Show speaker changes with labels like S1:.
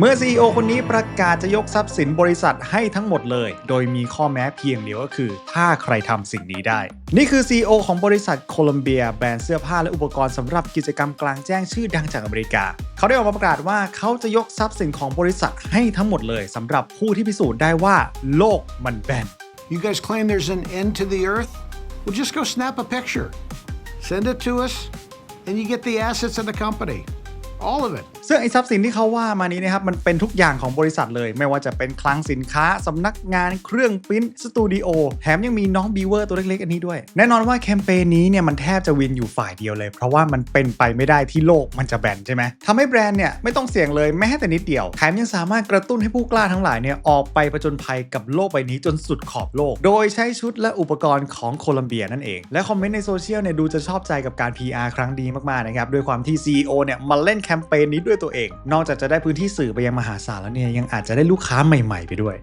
S1: เมื่อ CEO คนนี้ประกาศจะยกทรัพย์สินบริษัทให้ทั้งหมดเลย โดยมีข้อแม้เพียงเดียวก็คือ ถ้าใครทำสิ่งนี้ได้ นี่คือ CEO ของบริษัทโคลัมเบีย แบรนด์เสื้อผ้าและอุปกรณ์สำหรับกิจกรรมกลางแจ้งชื่อดังจากอเมริกา เขาได้ออกมาประกาศว่าเขาจะยกทรัพย์สินของบริษัทให้ทั้งหมดเลยสำหรับผู้ที่พิสูจน์ได้ว่าโลกมันแบน
S2: You guys claim there's an end to the earth? Well, just go snap a picture, send it to us, and you get the assets of the company. All of it.
S1: ซึ่งไอ้ทรัพย์สินที่เขาว่ามานี้นะครับมันเป็นทุกอย่างของบริษัทเลย ไม่ว่าจะเป็นคลังสินค้าสำนักงานเครื่องปริ้นสตูดิโอแถมยังมีน้องบีเวอร์ตัวเล็กๆ อันนี้ด้วย แน่นอนว่าแคมเปญนี้เนี่ยมันแทบจะวินอยู่ฝ่ายเดียวเลย เพราะว่ามันเป็นไปไม่ได้ที่โลกมันจะแบนใช่ไหมทำให้แบรนด์เนี่ยไม่ต้องเสี่ยงเลยแม้แต่นิดเดียวแถมยังสามารถกระตุ้นให้ผู้กล้าทั้งหลายเนี่ยออกไปผจญภัยกับโลกใบนี้จนสุดขอบโลก โดยใช้ชุดและอุปกรณ์ของโคลัมเบียนั่นเองและคอมเมนต์ในโซเชียลเนี่ยดูจะชอบใจกับการ PR ครั้งดีมากๆนะครับด้วยความที่ CEO เนี่ยมาเล่นแคมเปญนี้ด้วยตัวเอง นอกจากจะได้พื้นที่สื่อไปยังมหาศาลแล้วเนี่ยยังอาจจะได้ลูกค้าใหม่ ๆ ไปด้วย